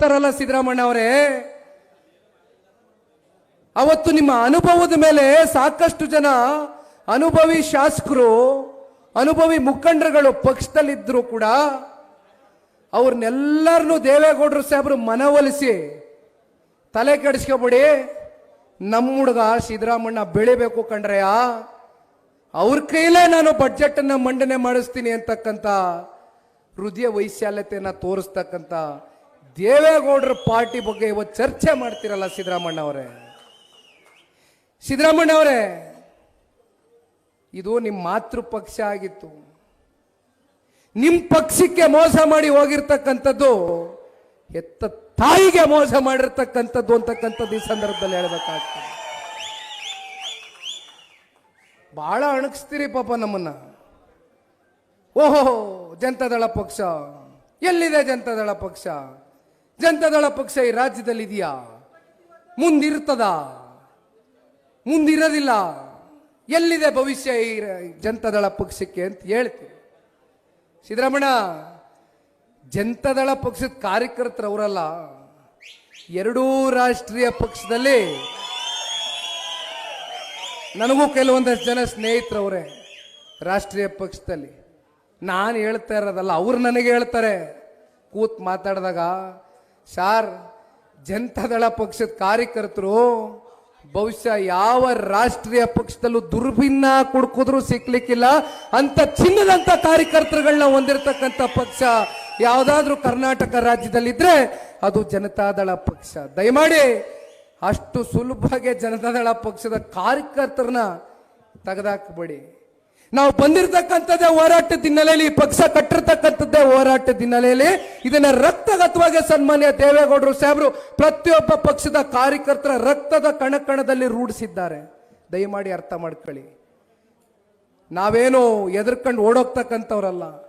ಹೇಳ್ತಾರಲ್ಲ ಸಿದ್ದರಾಮಣ್ಣ ಅವರೇ. ಅವತ್ತು ನಿಮ್ಮ ಅನುಭವದ ಮೇಲೆ ಸಾಕಷ್ಟು ಜನ ಅನುಭವಿ ಶಾಸಕರು, ಅನುಭವಿ ಮುಖಂಡರುಗಳು ಪಕ್ಷದಲ್ಲಿದ್ದರೂ ಕೂಡ ಅವ್ರನ್ನೆಲ್ಲರನ್ನೂ ದೇವೇಗೌಡರು ಸಾಹೇಬರು ಮನವೊಲಿಸಿ ತಲೆ ಕೆಡಿಸ್ಕೊಬೇಡಿ. ನಮ್ಮ ಹುಡುಗ ಸಿದ್ದರಾಮಣ್ಣ ಬೆಳಿಬೇಕು ಕಂಡ್ರೆಯಾ. ಅವ್ರ ಕೈಲೇ ನಾನು ಬಡ್ಜೆಟ್ ಅನ್ನ ಮಂಡನೆ ಮಾಡಿಸ್ತೀನಿ ಅಂತಕ್ಕಂಥ ಹೃದಯ ವೈಶಾಲ್ಯತೆಯನ್ನ ತೋರಿಸ್ತಕ್ಕಂಥ ದೇವೇಗೌಡರ ಪಾರ್ಟಿ ಬಗ್ಗೆ ಇವತ್ತು ಚರ್ಚೆ ಮಾಡ್ತಿರಲ್ಲ ಸಿದ್ದರಾಮಣ್ಣ ಅವರೇ ಸಿದ್ದರಾಮಣ್ಣ ಅವರೇ ಇದು ನಿಮ್ಮ ಮಾತೃ ಪಕ್ಷ ಆಗಿತ್ತು. ನಿಮ್ಮ ಪಕ್ಷಕ್ಕೆ ಮೋಸ ಮಾಡಿ ಹೋಗಿರ್ತಕ್ಕಂಥದ್ದು ಹೆತ್ತ ತಾಯಿಗೆ ಮೋಸ ಮಾಡಿರ್ತಕ್ಕಂಥದ್ದು ಅಂತಕ್ಕಂಥದ್ದು ಈ ಸಂದರ್ಭದಲ್ಲಿ ಹೇಳ್ಬೇಕಾಗ್ತದೆ. ಬಹಳ ಅಣಗಿಸ್ತೀರಿ ಪಾಪ ನಮ್ಮನ್ನ. ಓಹೋ ಜನತಾದಳ ಪಕ್ಷ. ಎಲ್ಲಿದೆ ಜನತಾದಳ ಪಕ್ಷ? ಜನತಾದಳ ಪಕ್ಷ ಈ ರಾಜ್ಯದಲ್ಲಿ ಇದೆಯಾ ಮುಂದಿರ್ತದ? ಮುಂದಿರೋದಿಲ್ಲ? ಎಲ್ಲಿದೆ ಭವಿಷ್ಯ ಈ ಜನತಾದಳ ಪಕ್ಷಕ್ಕೆ ಅಂತ ಹೇಳ್ತೀನಿ. ಸಿದ್ದರಾಮಣ್ಣ ಜನತಾದಳ ಪಕ್ಷದ ಕಾರ್ಯಕರ್ತರು ಅವರಲ್ಲ ಎರಡೂ ರಾಷ್ಟ್ರೀಯ ಪಕ್ಷದಲ್ಲಿ ನನಗೂ ಕೆಲವೊಂದಷ್ಟು ಜನ ಸ್ನೇಹಿತರವರೇ ರಾಷ್ಟ್ರೀಯ ಪಕ್ಷದಲ್ಲಿ. ನಾನು ಹೇಳ್ತಾ ಇರೋದಲ್ಲ, ಅವ್ರು ನನಗೆ ಹೇಳ್ತಾರೆ. ಕೂತ್ ಮಾತಾಡಿದಾಗ ಸಾರ್ ಜನತಾದಳ ಪಕ್ಷದ ಕಾರ್ಯಕರ್ತರು, ಬಹುಶಃ ಯಾವ ರಾಷ್ಟ್ರೀಯ ಪಕ್ಷದಲ್ಲೂ ದುರ್ಭಿನ್ನ ಕುಡ್ಕಿದ್ರು ಸಿಕ್ಲಿಕ್ಕಿಲ್ಲ. ಅಂತ ಚಿನ್ನದಂತ ಕಾರ್ಯಕರ್ತರುಗಳನ್ನ ಹೊಂದಿರತಕ್ಕಂಥ ಪಕ್ಷ ಯಾವುದಾದ್ರೂ ಕರ್ನಾಟಕ ರಾಜ್ಯದಲ್ಲಿದ್ರೆ ಅದು ಜನತಾದಳ ಪಕ್ಷ. ದಯಮಾಡಿ ಅಷ್ಟು ಸುಲಭವಾಗಿ ಜನತಾದಳ ಪಕ್ಷದ ಕಾರ್ಯಕರ್ತರನ್ನ ತೆಗೆದಾಕಬೇಡಿ. ನಾವು ಬಂದಿರತಕ್ಕಂಥದ್ದೇ ಹೋರಾಟದ ಹಿನ್ನೆಲೆಯಲ್ಲಿ, ಈ ಪಕ್ಷ ಕಟ್ಟಿರ್ತಕ್ಕಂಥದ್ದೇ ಹೋರಾಟದ ಹಿನ್ನೆಲೆಯಲ್ಲಿ ಇದನ್ನ ರಕ್ತಗತವಾಗಿ ಸನ್ಮಾನ್ಯ ದೇವೇಗೌಡರು ಸಾಹೇಬರು ಪ್ರತಿಯೊಬ್ಬ ಪಕ್ಷದ ಕಾರ್ಯಕರ್ತರ ರಕ್ತದ ಕಣಕಣದಲ್ಲಿ ರೂಢಿಸಿದ್ದಾರೆ. ದಯಮಾಡಿ ಅರ್ಥ ಮಾಡ್ಕೊಳ್ಳಿ. ನಾವೇನು ಎದುರ್ಕೊಂಡು ಓಡೋಗ್ತಕ್ಕಂಥವ್ರಲ್ಲ.